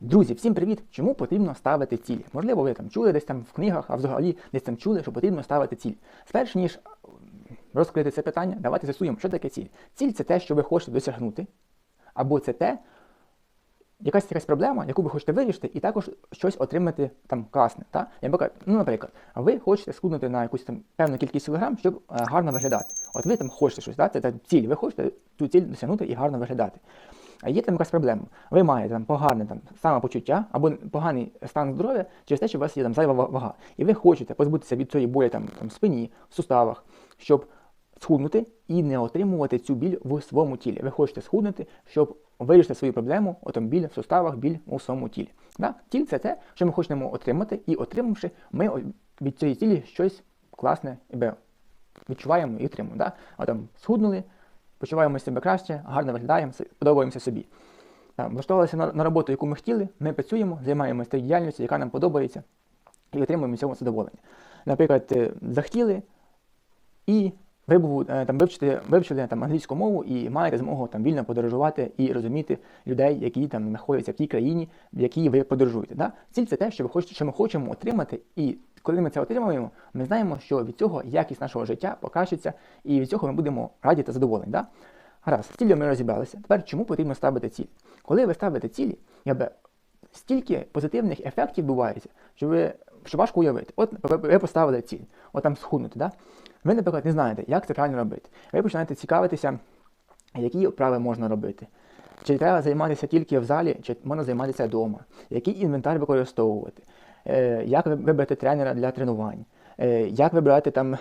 Друзі, всім привіт! Чому потрібно ставити цілі? Можливо, ви там чули десь там в книгах, а взагалі десь там чули, що потрібно ставити ціль. Сперш ніж розкрити це питання, давайте з'ясуємо, що таке ціль. Ціль це те, що ви хочете досягнути, або це те, якась якась проблема, яку ви хочете вирішити, і також щось отримати там класне. Та? Ну, Наприклад, ви хочете схуднути на якусь там певну кількість кілограм, щоб е, гарно виглядати. От ви там хочете щось, да? це, це ціль, ви хочете цю ціль досягнути і гарно виглядати. А є там якась проблема. Ви маєте там погане там, самопочуття або поганий стан здоров'я через те, що у вас є там зайва вага. І ви хочете позбутися від цієї болі там, там, в спині, в суставах, щоб схуднути і не отримувати цю біль в своєму тілі. Ви хочете схуднути, щоб вирішити свою проблему, отом біль в суставах, біль у своєму тілі. Да? Тіль це те, що ми хочемо отримати, і отримавши, ми від цієї цілі щось класне відчуваємо і отримуємо. Да? А там схуднули почуваємо себе краще, гарно виглядаємо, подобаємося собі. Влаштовувалися на, на роботу, яку ми хотіли, ми працюємо, займаємося тією діяльністю, яка нам подобається, і отримуємо цьому задоволення. Наприклад, е, захотіли і ви е, там вивчили, вивчили там англійську мову і маєте змогу там вільно подорожувати і розуміти людей, які там знаходяться в тій країні, в якій ви подорожуєте. Да? Ціль це те, що ви хочете, що ми хочемо отримати, і коли ми це отримуємо, ми знаємо, що від цього якість нашого життя покращиться, і від цього ми будемо раді та задоволені. Да? Гаразд, з ціллю ми розібралися. Тепер чому потрібно ставити ціль? Коли ви ставите цілі, якби стільки позитивних ефектів відбувається, що ви що важко уявити. От ви поставили ціль, от там схуднути. Да? Ви, наприклад, не знаєте, як це правильно робити. Ви починаєте цікавитися, які вправи можна робити. Чи треба займатися тільки в залі, чи можна займатися вдома, який інвентар використовувати, е, як вибрати тренера для тренувань, е, як вибирати там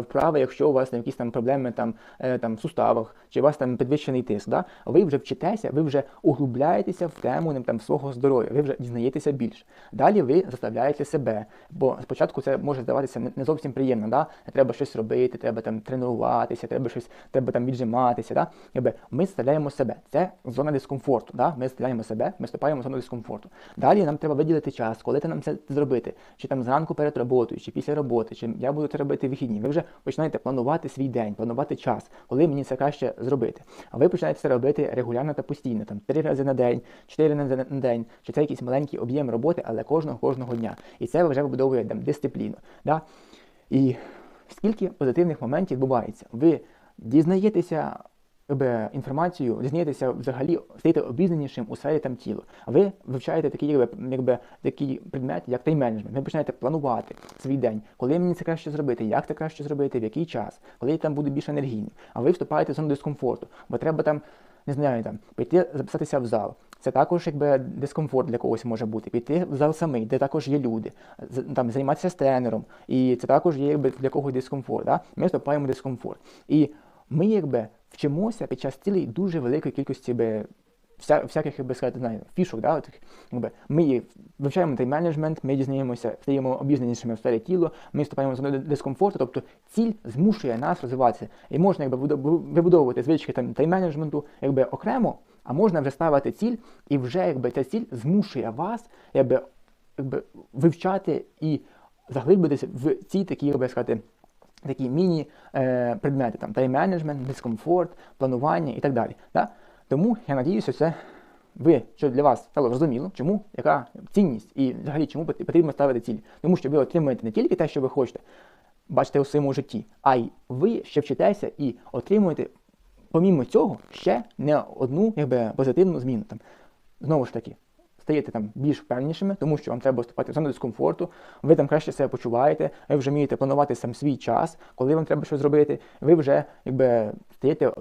вправи, якщо у вас там якісь там проблеми там, е, там в суставах, чи у вас там підвищений тиск, да? ви вже вчитеся, ви вже углубляєтеся в тему там, свого здоров'я, ви вже дізнаєтеся більше. Далі ви заставляєте себе, бо спочатку це може здаватися не зовсім приємно. Да? Треба щось робити, треба там тренуватися, треба щось, треба там віджиматися. Да? Якби Ми заставляємо себе. Це зона дискомфорту. Да? Ми заставляємо себе, ми вступаємо в зону дискомфорту. Далі нам треба виділити час, коли ти нам це зробити, чи там зранку перед роботою, чи після роботи, чи я буду це робити вихідні ви вже починаєте планувати свій день, планувати час, коли мені це краще зробити. А ви починаєте це робити регулярно та постійно, там три рази на день, чотири рази на день, чи це якийсь маленький об'єм роботи, але кожного кожного дня. І це вже вибудовує там, дисципліну. Да? І скільки позитивних моментів відбувається, ви дізнаєтеся якби, інформацію, дізнаєтеся взагалі, стаєте обізнанішим у сфері там тіла. Ви вивчаєте такий якби, якби, такий предмет, як тайм-менеджмент. Ви починаєте планувати свій день, коли мені це краще зробити, як це краще зробити, в який час, коли я там буду більш енергійним. А ви вступаєте в зону дискомфорту, бо треба там, не знаю, там, піти записатися в зал. Це також якби дискомфорт для когось може бути. Піти в зал самий, де також є люди, там займатися з тренером, і це також є якби для когось дискомфорт. Да? Ми вступаємо в дискомфорт. І ми якби вчимося під час цілей дуже великої кількості би, вся, всяких би сказати, знаю, фішок. Да, таких, якби, Ми вивчаємо цей менеджмент, ми дізнаємося, стаємо обізнанішими в сфері тіла, ми вступаємо зону дискомфорту, тобто ціль змушує нас розвиватися. І можна якби, вибудовувати звички там, тайм-менеджменту якби, окремо, а можна вже ставити ціль, і вже якби, ця ціль змушує вас якби, якби, вивчати і заглибитися в ці такі, як сказати, такі міні-предмети, там тайм-менеджмент, дискомфорт, планування і так далі. Да? Тому я надіюся, це ви, що для вас стало зрозуміло, чому, яка цінність і взагалі чому потрібно ставити ціль. Тому що ви отримуєте не тільки те, що ви хочете бачити у своєму житті, а й ви ще вчитеся і отримуєте, помімо цього, ще не одну якби, позитивну зміну. Там, Знову ж таки стаєте там більш впевненішими, тому що вам треба вступати в зону дискомфорту, ви там краще себе почуваєте, ви вже вмієте планувати сам свій час, коли вам треба щось зробити, ви вже якби стаєте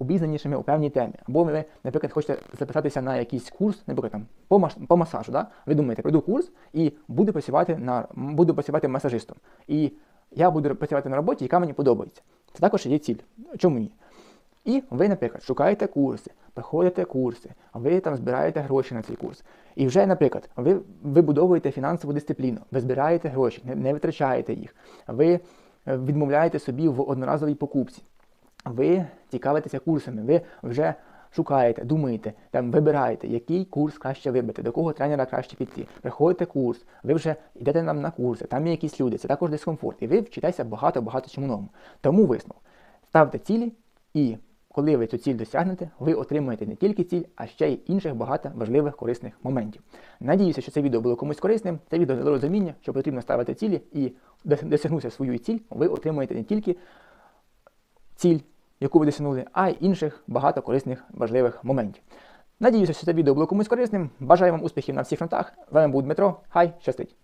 обізнанішими у певній темі. Або ви, наприклад, хочете записатися на якийсь курс, наприклад, там по мас по масажу. Да? Ви думаєте, пройду курс і буду працювати на буду працювати масажистом. І я буду працювати на роботі, яка мені подобається. Це також є ціль. Чому ні? І ви, наприклад, шукаєте курси, проходите курси, ви там збираєте гроші на цей курс. І вже, наприклад, ви вибудовуєте фінансову дисципліну, ви збираєте гроші, не, не витрачаєте їх, ви е, відмовляєте собі в одноразовій покупці, ви цікавитеся курсами, ви вже шукаєте, думаєте, там вибираєте, який курс краще вибрати, до кого тренера краще піти. Приходите курс, ви вже йдете нам на курси, там є якісь люди, це також дискомфорт. І ви вчитеся багато-багато чому новому. Тому висновок. Ставте цілі і коли ви цю ціль досягнете, ви отримаєте не тільки ціль, а ще й інших багато важливих корисних моментів. Надіюся, що це відео було комусь корисним. Це відео дало розуміння, що потрібно ставити цілі і досягнувши свою ціль, ви отримаєте не тільки ціль, яку ви досягнули, а й інших багато корисних важливих моментів. Надіюся, що це відео було комусь корисним. Бажаю вам успіхів на всіх фронтах. З вами був Дмитро. Хай щастить!